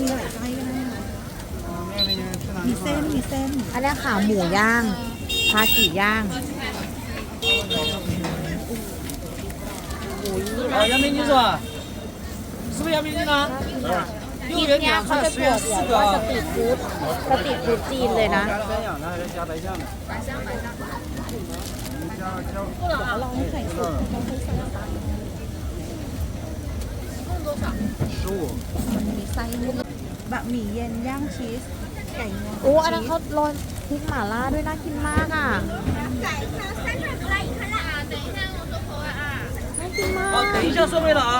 มีหลายไส้ก็ได้นะมีเส้น มีเส้น อันนี้ขาหมูย่างพากิย่าง 哦，杨梅鸡是吧？是不是杨梅鸡呢？ ที่เนี่ยเขาจะเปิดแบบว่าสตรีทฟู้ดสตรีทฟู้ดจีนเลยนะ 加白酱，那还是加白酱的。 ลองให้ไข่สุกเขาค่อยใส่ไส้ 十五。 มันมีไส้นุ่ม บะหมี่เย็นย่างชีส ไก่งวง โอ้อันนั้นเขาโรยพริกหม่าล่าด้วยน่ากินมากอ่ะน่ากินมาก 好，等一下收费了啊。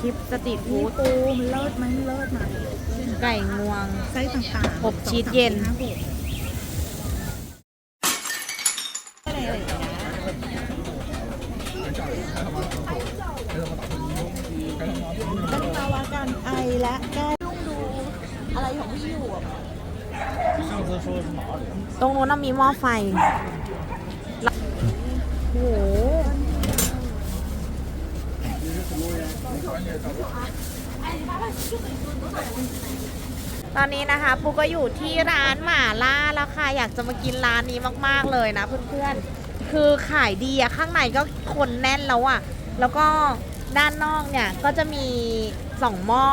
คลิปสตรีท ปู ฟู้ด มันเลิศมันเลิศมา ไก่งวง ไส้ต่างๆ อบชีสเย็น สองสามสี่ห้าหก ตรงนู้นนะมีหม้อไฟ โอ้โห ตอนนี้นะคะปูก็อยู่ที่ร้านหม่าล่าแล้วค่ะ อยากจะมากินร้านนี้มาก ๆ เลยนะเพื่อนๆ คือขายดีอะข้างในก็คนแน่นแล้วอะแล้วก็ด้านนอกเนี่ยก็จะมี สองหม้อ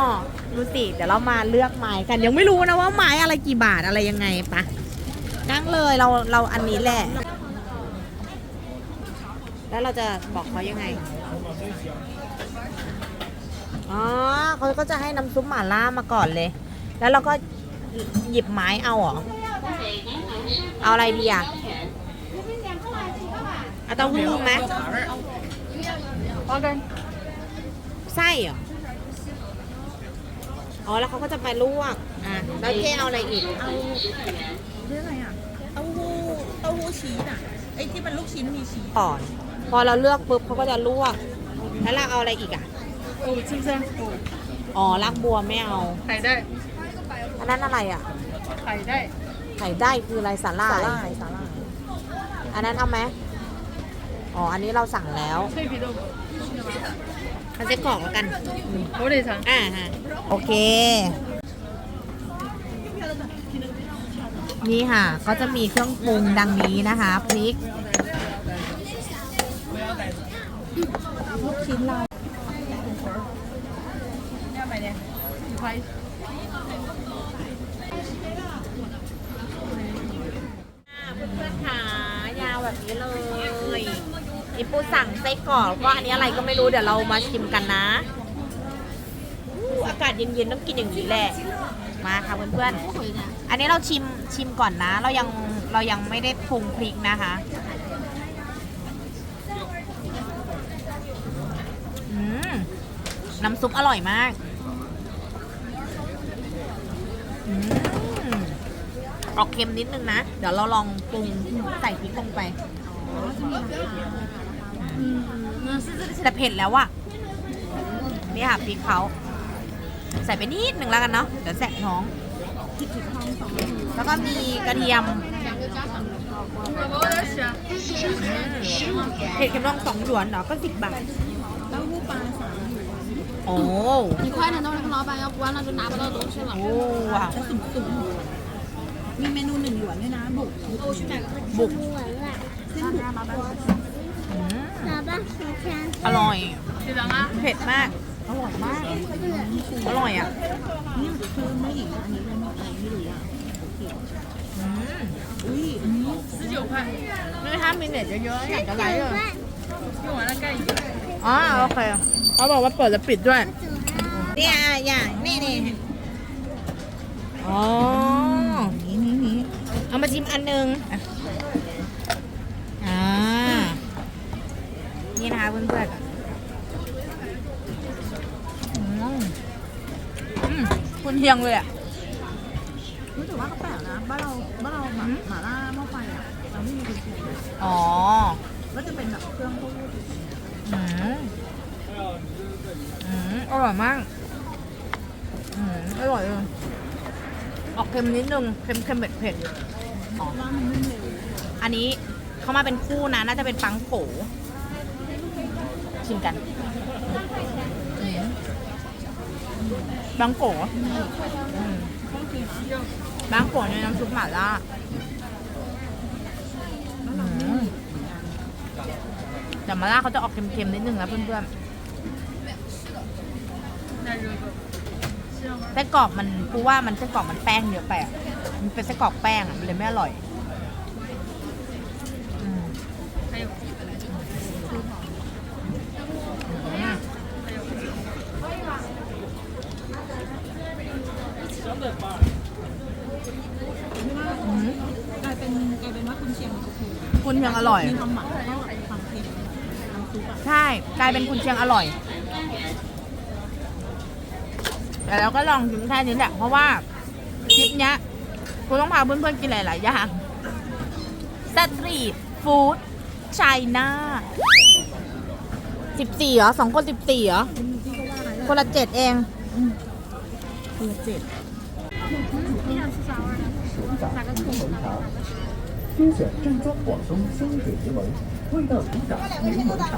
ดูสิเดี๋ยวเรามาเลือกไม้กันยังไม่รู้นะว่าไม้อะไรกี่บาทอะไรยังไงปะนั่งเลยเราเราอันนี้แหละ แล้วเราจะบอกเขายังไงอ๋อเขาก็จะให้น้ำซุปหม่าล่ามาก่อนเลย แล้วเราก็หยิบไม้เอาเหรอเอาอะไรดีอะเอาเต้าหู้ไหมไส้เหรอ อ๋อแล้วเขาก็จะไปลวกอะแล้วเจ๊เอาอะไรอีก เอาเรื่องอะไรอะเต้าหู้เต้าหู้ชีสอะไอ้ที่มันลูกชิ้นมีชีสก่อน พอเราเลือกปุ๊บเขาก็จะลวก แล้วเราเอาอะไรอีกอะ ปูชิ้นเส้นปูอ๋อรากบัวไม่เอาไข่ได้อันนั้นอะไรอะไข่ได้ไข่ได้คืออะไรสาหร่าสาลาสาลาอันนั้นเอาไหมอ๋อ อันนี้เราสั่งแล้ว ใช่พี่ดม เอาเซ็ตของแล้วกันโอเลยสั่งอ่าโอเค นี่ค่ะ ก็จะมีเครื่องปรุงดังนี้นะคะพริกลูกชิ้นเราเพื่อนๆขายาวแบบนี้เลย ปูสั่งไส้กรอกก็อันนี้อะไรก็ไม่รู้เดี๋ยวเรามาชิมกันนะอู้อากาศเย็นๆต้องกินอย่างนี้แหละมาค่ะเพื่อนๆอันนี้เราชิมชิมก่อนนะ เรายังเรายังไม่ได้ปรุงพริกนะคะอืมน้ำซุปอร่อยมากอออกเค็มนิดนึงนะ เดี๋ยวเราลองปรุงใส่พริกลงไป แต่เผ็ดแล้วอะนี่ค่ะพริกเขาใส่ไปนิดนึงแล้วกันเนาะ เดี๋ยวแสบท้อง แล้วก็มีกระเทียมเผ็ดเค็มลองสองหยวนเหรอ ก็สิบบาท เต้าหู้ปลาสาม โอ้ 你快点，等会儿那个老板要关了，就拿不到东西了 โอ้。ว้าว จะสุ่มสุ่มมีเมนูหนึ่งหยวนด้วยนะ บุกบุกใช่ไหม บุก เส้นบุกมาบ้าง อืมอร่อยเผ็ดมาก อร่อยมาก อร่อยอะนี่คือไม่อีกอันนี้เป็นอะไรไม่รู้อะอืมอุ้ยอันนี้นี่ถ้ามีเน็ตเยอะๆอยากจะไลฟ์เลยอ๋อโอเคเขาบอกว่าเปิดแล้วปิดด้วยเนี่ยอย่างนี่นี่อ๋อนี่นี่นี่เอามาชิมอันหนึงอะอ่า นี่นะคะเพื่อนๆอืมอืมคุณเทียงเลยอะรู้สึกว่าก็แปลกนะบ้านเราบ้านเราหมาหมาล่าหม้อไฟอะเราไม่มีกุญแจอ๋อก็จะเป็นแบบเครื่องเต้าหู้อืมอืมอร่อยมากอืมอร่อยเลยออกเค็มนิดนึงเค็มเค็มเผ็ดเผ็ดอ๋อว่ามันไม่เร็วอันนี้เขามาเป็นคู่นะน่าจะเป็นปังโก ชชิมกันบางโกะอืมบางโกะในน้ำซุปหม่าล่าอืมแต่หมาล่าเขาจะออกเค็มๆนิดนึงนะเพื่อนๆไส้กรอกมันกูว่ามันไส้กรอกมันแป้งเยอะไปอะมันเป็นไส้กรอกแป้งอะมันเลยไม่อร่อย กลายเป็นกลายเป็นว่าคุณเชียงมันก็คือคุณเชียงอร่อย มีความหมักแล้วก็ความเค็มน้ำซุปอะใช่ กลายเป็นคุณเชียงอร่อย แต่เราก็ลองชิมแค่นี้แหละ เพราะว่าคลิปเนี้ยกูต้องพาเพื่อนๆกินหลายๆอย่างสตรีทฟู้ดไชน่าสิบสี่เหรอสองคนสิบสี่เหรอ คนละเจ็ดเองคนละเจ็ด 精选正宗广东香水柠檬，味道成长柠檬茶。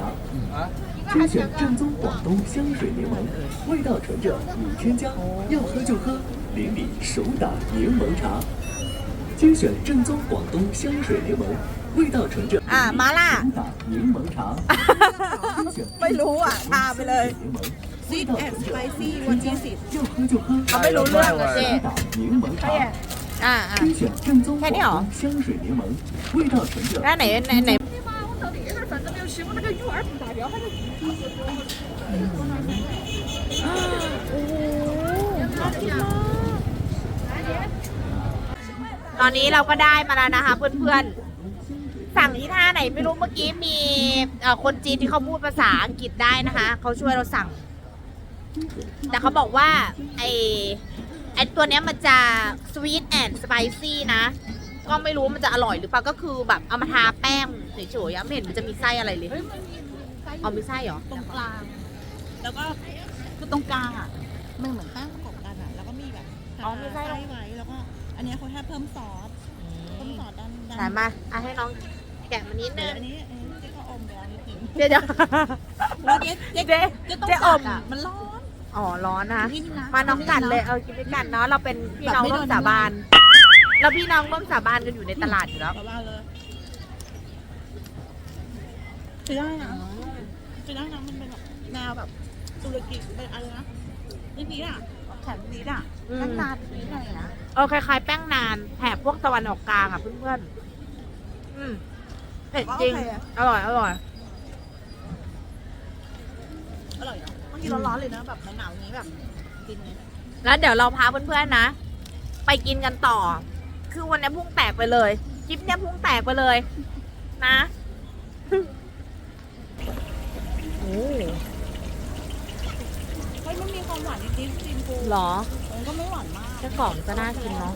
精选正宗广东香水柠檬，味道纯正无添加，要喝就喝，邻里手打柠檬茶。精选正宗广东香水柠檬，味道纯正 อ่ะ มาล่า 手打柠檬茶。精选 ไม่รู้อ่ะทาไปเลย 柠檬， ซี 味 ด 道 แอน 纯 ด์สไป 正 ซี่ 无 วัน 添 ที่ 加 สิบ，要喝就喝。 เขาไม่รู้เรื่องอะเจ๊ 手打柠檬茶。 อ่าอ่า 精选正宗广看见哦东香水柠檬，味道纯正。 แล้วไหนไหนไหนตอนนี้เราก็ได้มาแล้วนะคะ เพื่อนๆ สั่งที่ท่าไหนไม่รู้เมื่อกี้มีเอ่อคนจีนที่เขาพูดภาษาอังกฤษได้นะคะเขาช่วยเราสั่ง แต่เขาบอกว่า ไอไอ ตัวเนี้ยมันจะ sweet and spicy นะ ก็ไม่รู้มันจะอร่อยหรือเปล่าก็คือแบบเอามาทาแป้งเฉยๆอะไม่เห็นมันจะมีไส้อะไรเลยเอามีไส้เหรอ ตรงกลาง แล้วก็คือตรงกลางอะมันเหมือนแป้งประกบกันอะ แล้วก็มีแบบอ๋อมีไส้ไส้ไว้แล้วก็อันเนี้ยเขาแค่เพิ่มซอสเพิ่มซอสด้านด้านสายมาอะให้น้องแกะมานิดเดี๋นึยวงอันนี้อันนี้เจ๊ก็อมไปแล้วนิดนึงเดี๋ยวเดี๋ยว แล้วเจ๊เจ๊เจ๊เจ๊ต้องเจ๊อกัมดอะมันร้อน อ๋อร้อนนะนี่นะมาน้องกัดเลยเอากินด้วยกันเนาะเราเป็นพี่น้องร่วมสาบานเราพี่น้องร่วมสาบานกันอยู่ในตลาดอยู่แล้วเอาบ้านเลยซื้อได้นะซื้อได้นะมันเป็นแบบแนวแบบตุรกีเป็นอะไรนะนี่พีชอะแข็งพีชอะอืมน้ำตาลพีชอะไรนะเออคล้ายๆแป้งนานแถบพวกตะวันออกกลางอะเพื่อนๆอืมเผ็ดจริง อร่อยอร่อยอร่อย เนาะบางทีร้อนๆเลยนะแบบหนาวๆอย่างนี้แบบกินเลยแล้วเดี๋ยวเราพาเพื่อนๆนะ ไปกินกันต่อ คือวันนี้พุ่งแตกไปเลยคลิปเนี้ยพุ่งแตกไปเลย นะโอ้เฮ้ยมันมีความหวานนิดๆจริงกูหรอมันก็ไม่หวานมากแค่กล่องก็น่ากินเนาะ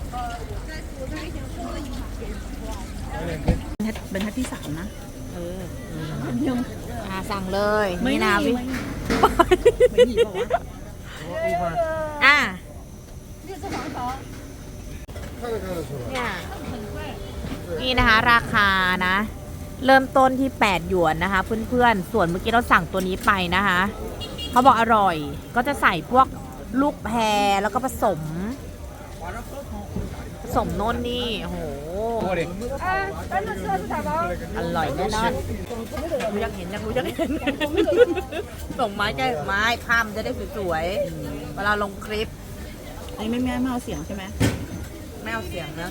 เป็นทัดที่สามนะเออยังอ่าสั่งเลยนี่นะไม่พี่มี ไม่มีบอกว่าอะเนี่ยนี่นะคะ ราคานะ เริ่มต้นที่ 8 หยวนนะคะ เพื่อนๆ ส่วนเมื่อกี้เราสั่งตัวนี้ไปนะคะ เขาบอกอร่อย ก็จะใส่พวกลูกแพรแล้วก็ผสม สมโน่นนี่โอ้โหอร่อยแน่นอนกูอยากเห็นนะกูอยากเห็น ส่งไม้ใจไม้ภาพมันจะได้สวยๆ เวลาลงคลิปอันนี้ไม่แม่ไม่เอาเสียงใช่ไหมไม่เอาเสียงนะ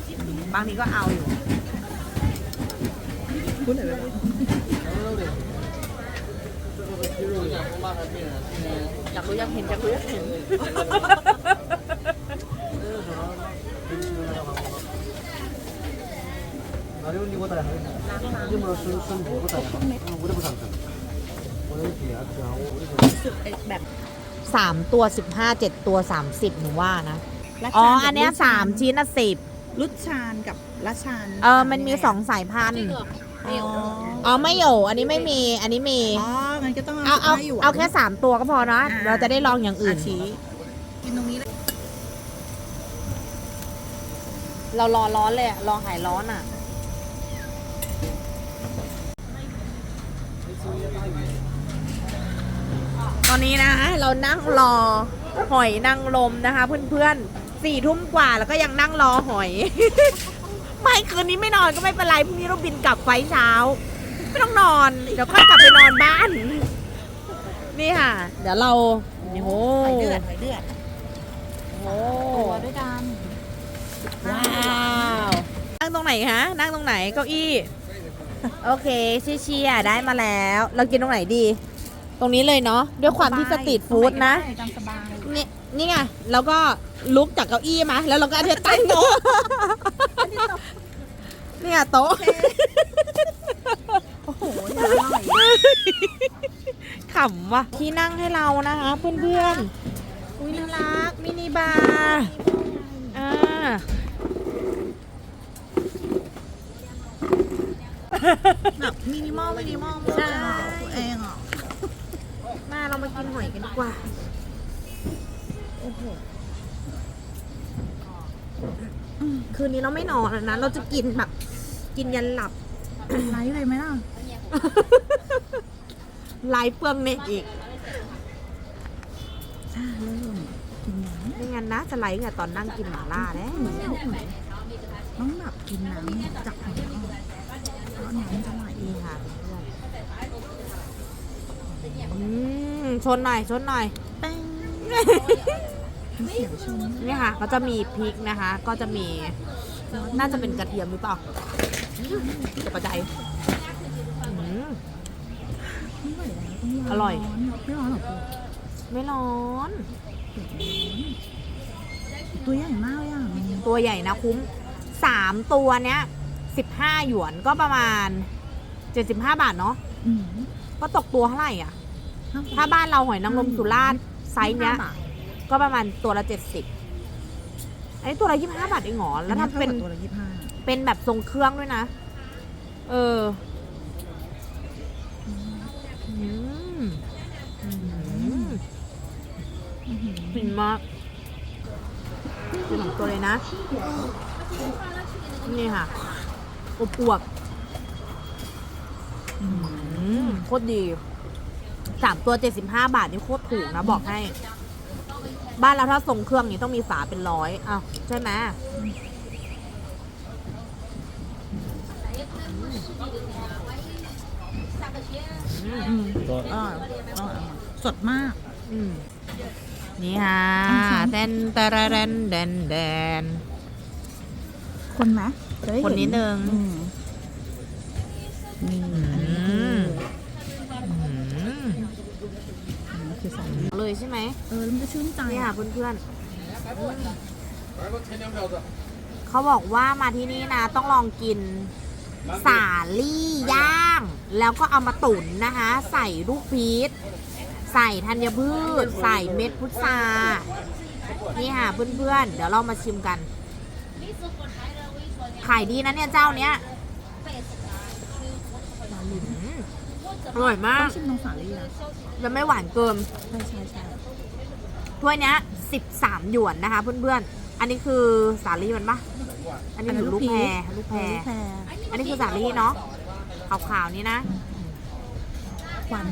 บางทีก็เอาอยู่พูดหน่อยเลยอยากรู้อยากเห็นอยากรู้อยากเห็น 어려운이보다 이름으로 쓴쓴 보다 우리보다 상สามตัวสิบห้าเจ็ดตัวสามสิบหนูว่านะ อ๋อ อันเนี้ยสามชิ้นอะสิบลุชานกับละชานเออ มันมีสองสายพันธุ์อ๋อไม่โยอันนี้ไม่มีอันนี้มีอ๋อมันก็ต้องเอาเอาเอาแค่สามตัวก็พอเนาะเราจะได้ลองอย่างอื่นกินตรงนี้เรารอร้อนเลยรอหายร้อนอะ ตอนนี้นะเรานั่งรอหอยนางรมนะคะ เพื่อนๆสี่ทุ่มกว่าแล้วก็ยังนั่งรอหอย ไม่คืนนี้ไม่นอนก็ไม่เป็นไรพรุ่งนี้เราบินกลับไฟล์เช้า ไม่ต้องนอนเดี๋ยวค่อยกลับไปนอนบ้าน นี่ค่ะ เดี๋ยวเราโอ้โหหอยเดือดหอยเดือดโอ้ตัวด้วยกันว้าวนั่งตรงไหนคะนั่งตรงไหนเก้าอี้ โอเคเชียร์ๆได้มาแล้ว เรากินตรงไหนดี ตรงนี้เลยเนาะด้วยความที่สตรีทฟู้ดนะตามสบายนี่นี่ไงแล้วก็ลุกจากเก้าอี้มาแล้วเราก็เอาเทตั้งโต๊ะนี่ไงโต๊ะโอ้โหอร่อยขำว่ะที่นั่งให้เรานะคะเพื่อนๆอุ้ยน่ารักมินิบาร์อ่า แบบมินิมอลมินิมอลใช่ ตัวเองอะมาเรามากินหอยกันดีกว่า โอ้โหคืนนี้เราไม่นอนแล้วนะ เราจะกินแบบ กินยันหลับ ไลฟ์เลยไหมล่ะไลฟ์เปลืองเน็ตอีกจ้าเริ่มกินน้ไม่งั้นนะจะไลฟ์ไงตอนนั่งกินหม่าล่าแล้วำต้องแบบกินน้ำจากหอย อ่อนเพราะน้ำจะไหลนี่ค่ะอืมชนหน่อยชนหน่อยแป้งมีเสียงชมนี่ค่ะ ก็จะมีพริกนะคะ ก็จะมีน่าจะเป็นกระเทียมหรือเปล่าจะประใจยอืมไม่ไหวแล้วต้องอร่อย ไม่ร้อนหรอกไม่ร้อน ตัวใหญ่มากเลยอะมันตัวใหญ่นะคุ้มสามตัวเนี้ย สิบห้าหยวนก็ประมาณเจ็ดสิบห้าบาทเนาะอืมก็ตกตัวเท่าไหร่อะ ถ้าบ้านเราหอยนางรมสุราษฎร์ไซส์เนี้ย ห้าบาทก็ประมาณตัวละเจ็ดสิบอันนี้ตัวละยี่สิบห้าบาทเองเหรอแล้วทำเป็น อัตัวละยี่สิบห้าเป็นแบบทรงเครื่องด้วยนะ เอออืมอืมฟินมากเป็นสองตัวเลยนะ นี่ค่ะ อบอวบๆอืมโคตรดีสามตัวเจ็ดสิบห้าบาทนี่โคตรถูกนะบอกให้ บ้านเราถ้าส่งเครื่องนี้ต้องมีฝาเป็นร้อยอ้าวใช่ไหมอืมอร่อยอร่อยสดมากอืมนี่ค่ะอันชันแดนตะระแดนแดนแดนคนไหม จะได้เห็คนนิดนึง อืมนี่อันนี้คืออืมอันนี้คือสองเลยใช่ไหมเออมันจะชื่นใจนี่อะค่ะเพื่อนๆเขาบอกว่ามาที่นี่นะ ต้องลองกิน สาลี่ย่าง แล้วก็เอามาตุ๋นนะคะ ใส่ลูกพีชใส่ธัญพืช ใส่เม็ดพุทรานี่ค่ะเพื่อนๆ เดี๋ยวเรามาชิมกัน ขายดีนะเนี่ยเจ้าเนี้ยอืมอร่อยมา ต้ ก องชิมน้องสาลี่นะ จะไม่หวานเกิน ใช่ใช่ใช่ ถ้วยเนี้ย13 หยวนนะคะเพื่อนๆ อันนี้คือสาลี่มันปะอันนี้คือลูกแพรลูกแพร ลูกแพร อันนี้คือสาลี่เนาะ ขาวๆนี่นะ ควัน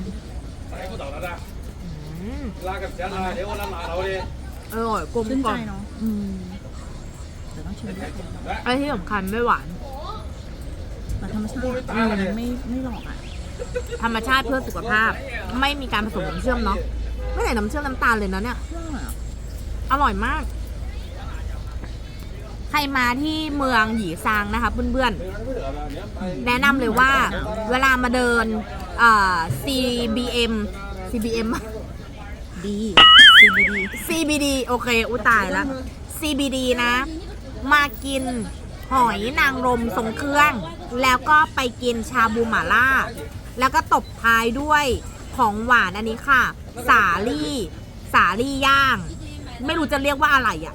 อืม 拉个钱来，给我来拿头的。 อร่อยกลม ชื่น ก ใจ ล่อม เนาะอืมเดี๋ยว ต้องชิมด้วยไอ้ที่สำคัญไม่หวาน แต่ธรรมชาติอืมไม่ไม่หลอกอะธรรมชาติเพื่อสุขภาพ ไม่มีการผสมน้ำเชื่อมเนาะไม่ใส่น้ำเชื่อมน้ำตาลเลยนะเนี่ยเรื่องอะไรอะอร่อยมาก ใครมาที่เมืองหยีซางนะคะเพื่อนๆ แนะนำเลยว่าเวลามาเดินเอ่อ CBM CBM ดี CBD CBD โอเค อุยตายแล้ว CBD นะ มากินหอยนางรมทรงเครื่อง แล้วก็ไปกินชาบูหม่าล่า แล้วก็ตบท้ายด้วยของหวานอันนี้ค่ะ สาลี่ สาลี่ย่าง ไม่รู้จะเรียกว่าอะไรอะ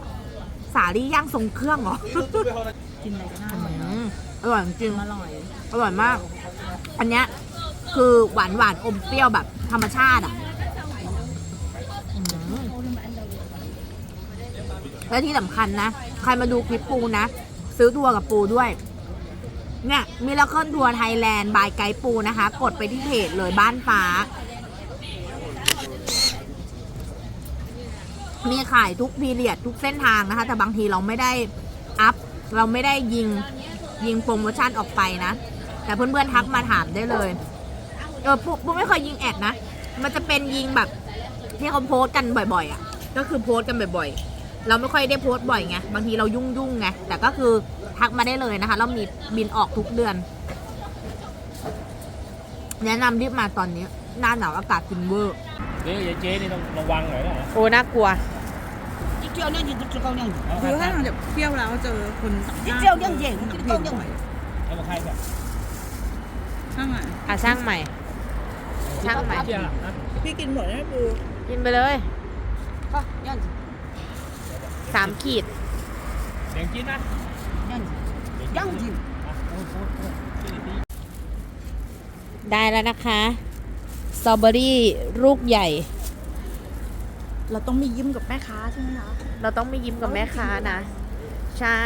สาลี่ย่างทรงเครื่องเหรอกินอะไรก็น่าอร่อยอืเนาะมอร่อยจริงอร่อย อร่อยมาก อันเนี้ยคือหวานหวานๆอมเปรี้ยวแบบธรรมชาติอะ และที่สำคัญนะ ใครมาดูคลิปปูนะ ซื้อทัวร์กับปูด้วย เนี่ยมิราเคิลทัวร์ไทยแลนด์บายไกด์ปูนะคะ กดไปที่เพจเลยบ้านฟ้า มีขายทุกพีเรียดทุกเส้นทางนะคะ แต่บางทีเราไม่ได้อัพ เราไม่ได้ยิงยิงโปรโมชั่นออกไปนะ แต่เพื่อนๆทักมาถามได้เลยเออปุ๊ปุ๊ไม่เคยยิงแอดนะ มันจะเป็นยิงแบบที่เขาโพสต์กันบ่อย ๆอะ ก็คือโพสต์กันบ่อยๆ เราไม่ค่อยได้โพสต์บ่อยไง บางทีเรายุ่งๆไง แต่ก็คือทักมาได้เลยนะคะ เรามีบินออกทุกเดือน แนะนำรีบมาตอนนี้ หน้าหนาวอากาศฟินเวอร์ เจ๊เจ๊นี่ต้องระวังหน่อยนะ โอ้ น่ากลัว 一叫亮姐就知道亮姐， เอา คือ ค ถ้า รับ เดี๋ยวเที่ยวแล้วเจอคน一叫亮姐就知道亮姐。 เอามาใครแบบ ช่างอ่ะ อ่ะช่างใหม่ ช่างใหม่ เที่ยนะ พี่กินหมดแล้วปู กินไปเลย ก็亮姐 สามขีดเสียงกินนะย่างยิ้มได้แล้วนะคะสตรอเบอรี่ลูกใหญ่ เราต้องไม่ยิ้มกับแม่ค้าใช่ไหมคะเราต้องไม่ยิ้มกับแม่ค้านะ ใช่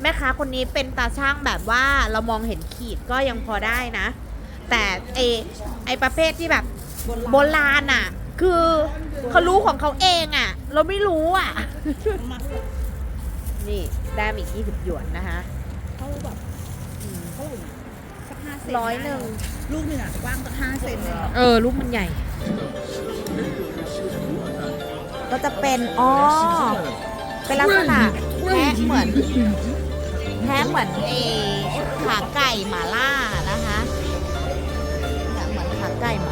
แม่ค้าคนนี้เป็นตาช่างแบบว่าเรามองเห็นขีดก็ยังพอได้นะ แต่เอไอประเภทที่แบบโบราณอะ คือเขารู้ของเขาเองอะ เราไม่รู้อะ มานี่ได้มาอีกยี่สิบหยวนนะคะ เขาแบบเท่าไหร่นะสักห้าเซนร้อยหนึ่ง ลูกหนึ่งอะกว้างสักห้าเซนเลยเออลูกมันใหญ่ ก็จะเป็น อ๋อ เป็นลักษณะแท้เหมือนแท้เหมือนเอขาไก่หมาล่านะคะเนี่ยเหมือนขาไก่หมา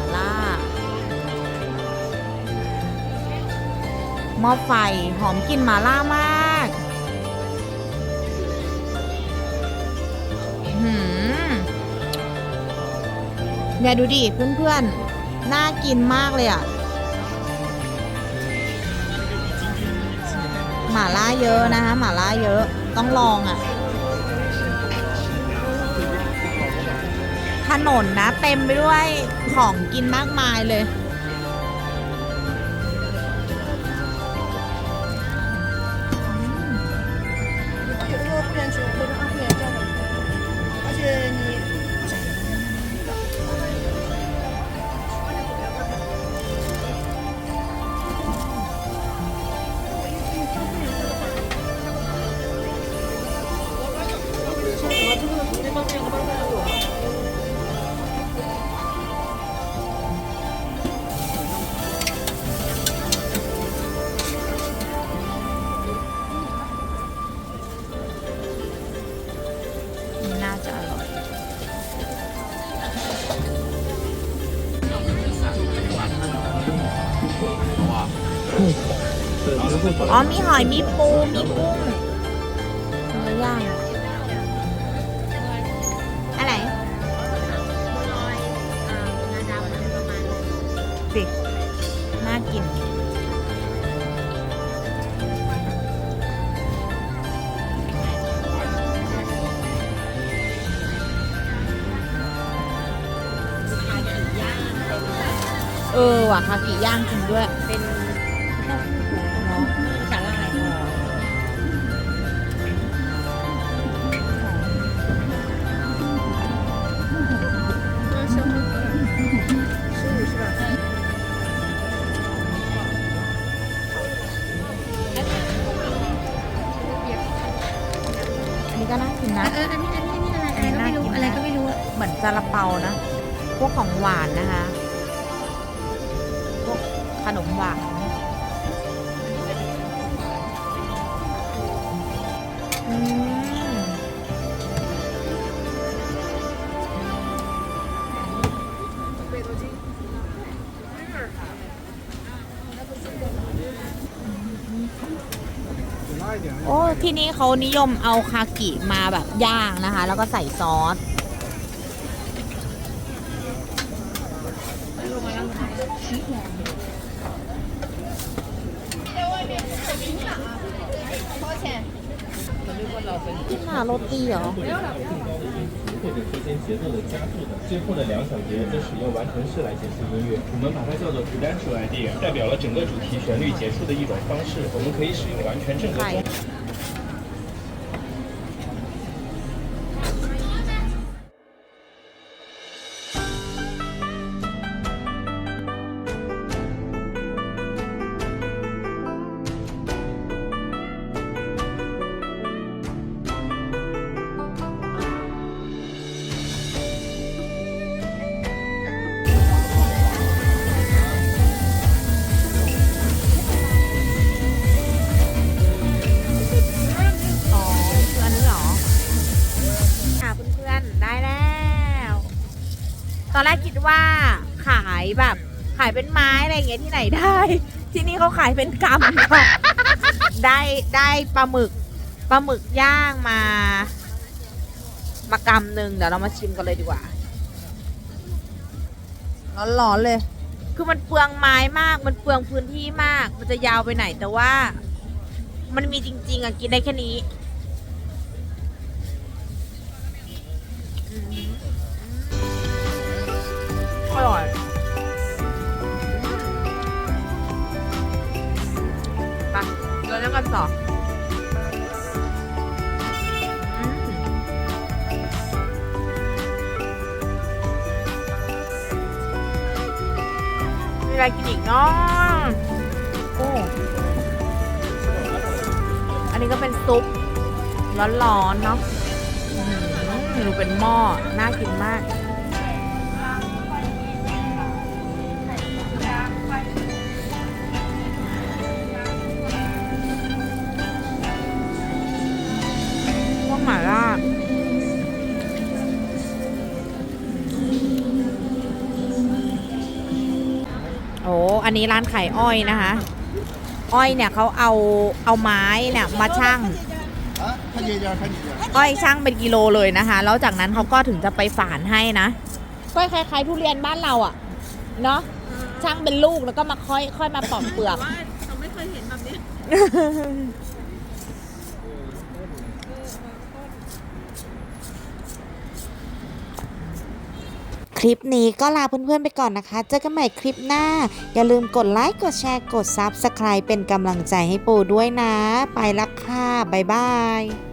หม้อไฟหอมกลิ่นหมาล่ามากหืมเนี่ยดูดิเพื่อนๆ น่ากินมากเลยอะ หมาล่าเยอะนะคะหมาล่าเยอะต้องลองอะ ถนนนะเต็มไปด้วยของกินมากมายเลย อ๋อมีหอยมีปู มีกุ้งเนื้อย่าง อะไรสิน่ากิน เออว่ะคากิย่างจริงด้วย ขนมหวานอืมโอ้ที่นี่เขานิยมเอาคากิมาแบบย่างนะคะ แล้วก็ใส่ซอส 低用会得到更高的音符或者之间节奏的加速的最后的两小节则使用完成式来结束音乐我们把它叫做 special idea 代表了整个主题旋律结束的一种方式我们可以使用完全正合中 นได้แล้ว ตอนแรกคิดว่าขายแบบ ขายเป็นไม้อะไรอย่างเงี้ยที่ไหนได้ ที่นี่เขาขายเป็นกำค่ได้ได้ปลาหมึกปลาหมึกย่างมามากำหนึ่งเดี๋ยวเรามาชิมกันเลยดีกว่าร้อนๆเลย คือมันเปลืองไม้มาก มันเปลืองพื้นที่มาก มันจะยาวไปไหนแต่ว่า มันมีจริง ๆอะกินได้แค่นี้ อร่อยไปเดินแล้วกันต่อมีอะไรกินอีกเนาะโอ้อันนี้ก็เป็นซุปร้อนๆเนาะอื้อหือดูเป็นหม้อ น่ากินมาก อ้อันนี้ร้านขายอ้อยนะคะ อ้อยเนี่ยเขาเอาเอาไม้เนี่ยมาชั่งอ้อยช่างเป็นกิโลเลยนะคะ แล้วจากนั้นเขาก็ถึงจะไปฝานให้นะก็คล้ายๆทุเรียนบ้านเราอะ่ะเนาะช่างเป็นลูกแล้วก็มาค่อยค่อยมาปอกเปลือก ว่าเราไม่เคยเห็นแบบนี้ คลิปนี้ก็ลาเพื่อนๆไปก่อนนะคะ เจอกันใหม่คลิปหน้า อย่าลืมกดไลค์ กดแชร์ กด Subscribe เป็นกำลังใจให้ปูด้วยนะ ไปละค่ะ บ๊ายบาย